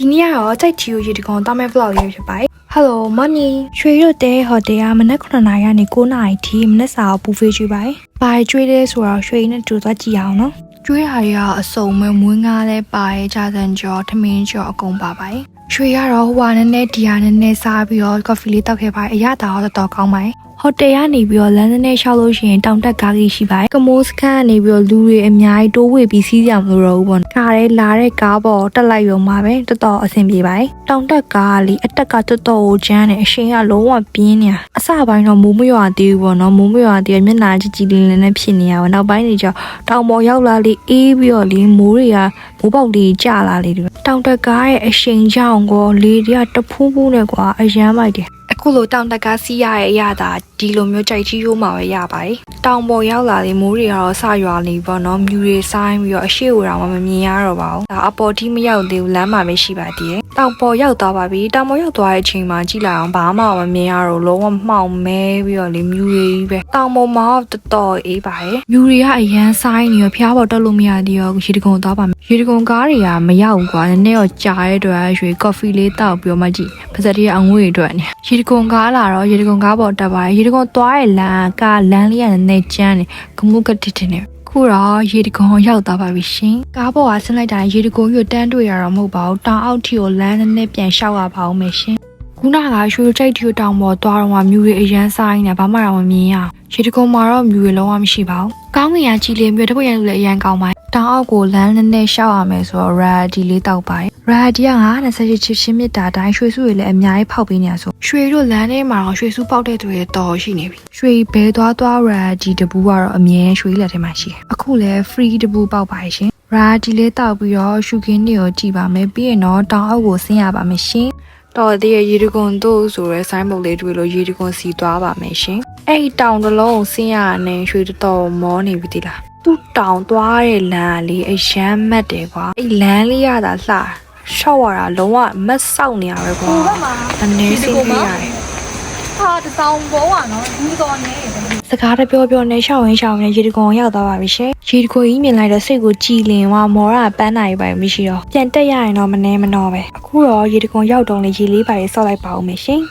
ဒီနေ့ကတော့ကြိုက်ချီကိုရေတကုံတောင်းမဲ့ vlog လေးဖြစ်ပါတယ် Hello morning ရွှေရုတ်တဲဟိုတယ်ကမနက်9:00နာရီကနေ9:00နာရီထိမနက်စာကိုပူဖေးကျွေးပါတယ်။ဘာကျွေးလဲဆိုတော့ရွှေနဲ့တူသွားကြည့်အောင်နော်။ကျွေးတာတွေကအစုံမဲမွေးငါးလဲပါရဲ့ဂျာစံကျော်ထမင်းကျော်အကုန်ပါပါတယ်။ရွှေကတော့ဟိုဟာနည်းနည်းဒီဟာနည်းနည်းစားပြီးတော့ coffee လေးတောက်ခဲ့ပါတယ်။အရသာတော့တော်တော်ကောင်းပါတယ်။ ဟိုတယ်ကနေပြီးတော့လမ်းစနဲ့ရှောက်လို့ရှိရင်တောင်တက်ကားကြီးရှိပါတယ်။ကမိုးစခန်းကနေပြီးတော့လူတွေအများကြီးတိုးဝေပြီးစီးကြမလို့တော့ဘူးပေါ့။ကားရဲလာတဲ့ကားပေါ်တက်လိုက်ရုံမှာပဲတော်တော်အဆင်ပြေပါတယ်။တောင်တက်ကားကလေအတက်ကတော်တော်ကိုကျန်းတယ်အရှင်ကလုံးဝပြင်းနေတာ။အစပိုင်းတော့မိုးမရွာသေးဘူးပေါ့နော်။မိုးမရွာသေးမျက်နှာကြည်ကြည်လင်းလင်းနဲ့ဖြစ်နေရပါနောက်ပိုင်းတွေကျတော့တောင်ပေါ်ရောက်လာလေအေးပြီးတော့လေမိုးတွေကမိုးပေါက်လေးကျလာလေဒီတောင်တက်ကားရဲ့အရှင်ကြောင့်ကောလေတွေကတဖူးဖူးနဲ့ကွာအရမ်းမိုက်တယ်။အခုလိုတောင်တကားစီးရရဲ့အရသာဒီလိုမျိုးကြိုက်ကြီးရိုးမှာပဲရပါတယ်။တောင်ပေါ်ရောက်လာတဲ့မိုးတွေကတော့စရွာနေပေါ့နော်။မြူတွေဆိုင်ပြီးတော့အရှိ့ဝတောင်မှမမြင်ရတော့ပါဘူး။ဒါအပေါ်ထိမရောက်သေးဘူးလမ်းမှာပဲရှိပါသေးတယ်။တောင်ပေါ်ရောက်သွားပါပြီ။တောင်ပေါ်ရောက်သွားတဲ့အချိန်မှာကြည့်လိုက်အောင်ဘာမှမမြင်ရတော့လုံးဝမှောင်မဲပြီးတော့လေမြူတွေကြီးပဲ။တောင်ပေါ်မှာတော်တော်အေးပါတယ်။မြူတွေကအရန်ဆိုင်နေရောဖျားပေါ်တက်လို့မရသေးရောရေတကုံသွားပါမယ်။ရေတကုံကားတွေကမရောက်ဘူးကွာ။နည်းနည်းတော့ကြာတဲ့အတွက်ရွှေကော်ဖီလေးတောက်ပြီးတော့မှကြည့်။ ပါစက်တွေအငွေ့အတွက်နေ။ရေတကုံကားလာတော့ရေတကုံကားပေါ်တက်ပါတယ်။ရေတကုံသွားရဲ့လမ်းကလမ်းလေးကနည်းနည်းကျန်းနေ။ကမှုကတစ်တစ်နေ။ခုတော့ရေတကုံရောက်သွားပါပြီရှင်။ကားပေါ်ကဆင်းလိုက်တာရေတကုံရွတ်တန်းတွေ့ရတော့မဟုတ်ပါဘူး။တောင်အောက်ထီကိုလမ်းနည်းနည်းပြန်လျှောက်ရပါဦးမယ်ရှင်။ခုနကရွှေကြိုက်ထီကိုတောင်ပေါ်သွားတော့မှမြူတွေအရန်ဆိုင်နေဘာမှတော့မမြင်ရအောင်။ရေတကုံမှာတော့မြူတွေလုံးဝမရှိပါဘူး။ကောင်းကင်ကကြည်လင်ပြီးတော့တပွင့်ရလို့လည်းအရန်ကောင်းပါ တယ်။တောင်အောက်ကိုလမ်းနည်းနည်းလျှောက်ရမယ်ဆိုတော့ radi လေးတောက်ပါတယ်။ radi က98ချစ်ချင်းမြစ်တာတိုင်းရွှေစုတွေလည်းအများကြီးဖောက်ပေးနေရဆိုရွှေတို့လမ်းထဲမှာတော့ရွှေစုပေါက်တဲ့သူတွေတော်ရှိနေပြီ။ရွှေဘဲသွားသွား radi တပူကတော့အမြဲရွှေလက်ထဲမှာရှိတယ်။အခုလည်း free တပူပေါက်ပါရှင်။ radi လေးတောက်ပြီးတော့ရှုခင်းတွေကိုကြည့်ပါမယ်ပြီးရင်တော့တောင်အောက်ကိုဆင်းရပါမယ်ရှင်။တော်သေးရဲ့ရေတကွန်တို့ဆိုရဲဆိုင်းဘုတ်လေးတွေ့လို့ရေတကွန်စီသွားပါမယ်ရှင်။အဲ့ဒီတောင်တစ်လုံးကိုဆင်းရတဲ့ရွှေတော်တော်မောနေပြီတိလား။ သူ့တောင်သွားတဲ့လမ်းကလေအရန်မတ်တယ်ကွာအဲ့လမ်းလေးရတာလှရှော့ရတာလုံးဝမတ်ဆောက်နေရပဲကွာအနည်းစိတ်ပြရတယ်ဟာတစောင်းဘောကနော်ဒီတော်နေစကားတပြောပြောနဲ့ရှောင်းဝင်ရှောင်းနဲ့ရေတကုံရောက်သွားပါပြီရှင်ရေတကုံကြီးမြင်လိုက်တော့စိတ်ကိုကြည်လင်သွားမောရပန်းနိုင်ပါမရှိတော့ပြန်တက်ရရင်တော့မနေမနှောပဲအခုတော့ရေတကုံရောက်တော့လေရေလေးပါရေဆော့လိုက်ပါဦးမယ်ရှင်